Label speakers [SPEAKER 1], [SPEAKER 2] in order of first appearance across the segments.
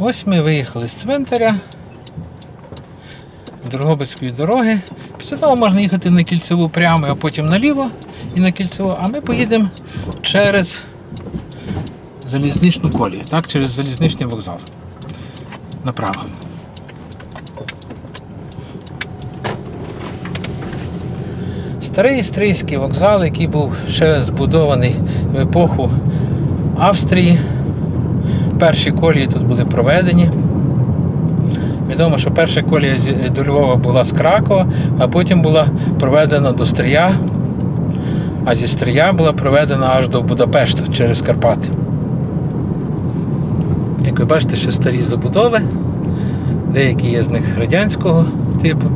[SPEAKER 1] Ось ми виїхали з цвинтаря Дрогобицької дороги. Після того можна їхати на кільцеву прямо, а потім наліво і на кільцеву. А ми поїдемо через залізничну колію, так, через залізничний вокзал. Направо. Старий стрийський вокзал, який був ще збудований в епоху Австрії. Перші колії тут були проведені. Відомо, що перша колія до Львова була з Кракова, а потім була проведена до Стрия, а зі Стрия була проведена аж до Будапешта через Карпати. Як ви бачите, ще старі забудови, деякі є з них радянського типу.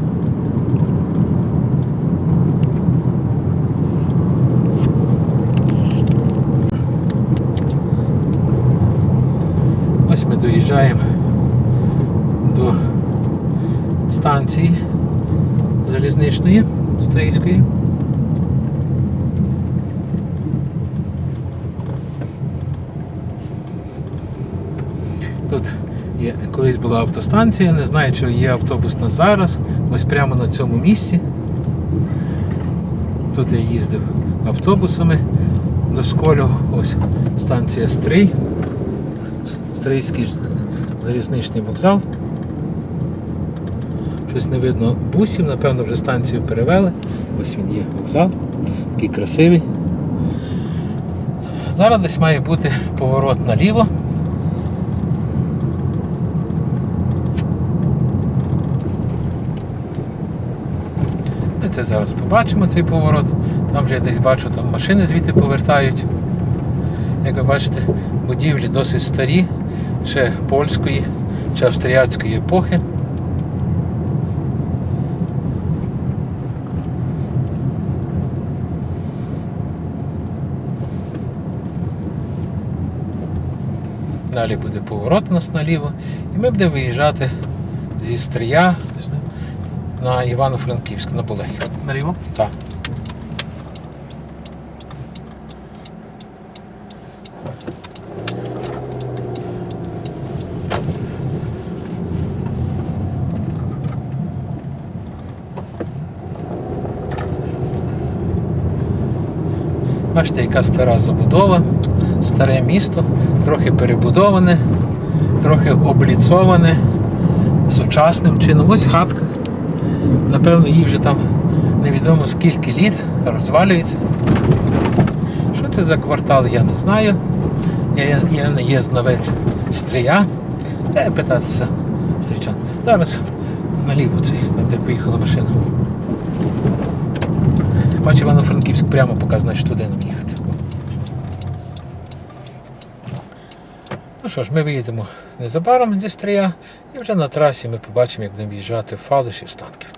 [SPEAKER 1] Ось ми доїжджаємо до станції залізничної Стрийської. Тут є, колись була автостанція, не знаю, чи є автобус на зараз, ось прямо на цьому місці. Тут я їздив автобусами до Сколього, ось станція Стрий. Стрийський залізничний вокзал. Щось не видно бусів, напевно, вже станцію перевели. Ось він є вокзал, такий красивий. Зараз десь має бути поворот наліво. Ми це зараз побачимо, цей поворот. Там вже я десь бачу, там машини звідти повертають. Як ви бачите, будівлі досить старі, ще польської чи австріяцької епохи. Далі буде поворот у нас наліво, і ми будемо виїжджати зі Стрия на Івано-Франківськ, на Болехів.
[SPEAKER 2] Наліво?
[SPEAKER 1] Так. Бачите, яка стара забудова, старе місто, трохи перебудоване, трохи обліцоване сучасним чином. Ось хатка. Напевно, їй вже там невідомо скільки літ розвалюється. Що це за квартал, я не знаю. Я, я не є знавець стрія. Треба питатися стрічан. Зараз наліво цей, де поїхала машина. Бачу, Івано-Франківськ прямо показано, що туди нам їхати. Ну що ж, ми виїдемо незабаром зі стрія і вже на трасі ми побачимо, як будемо в'їжджати в Фалиш і в Станків.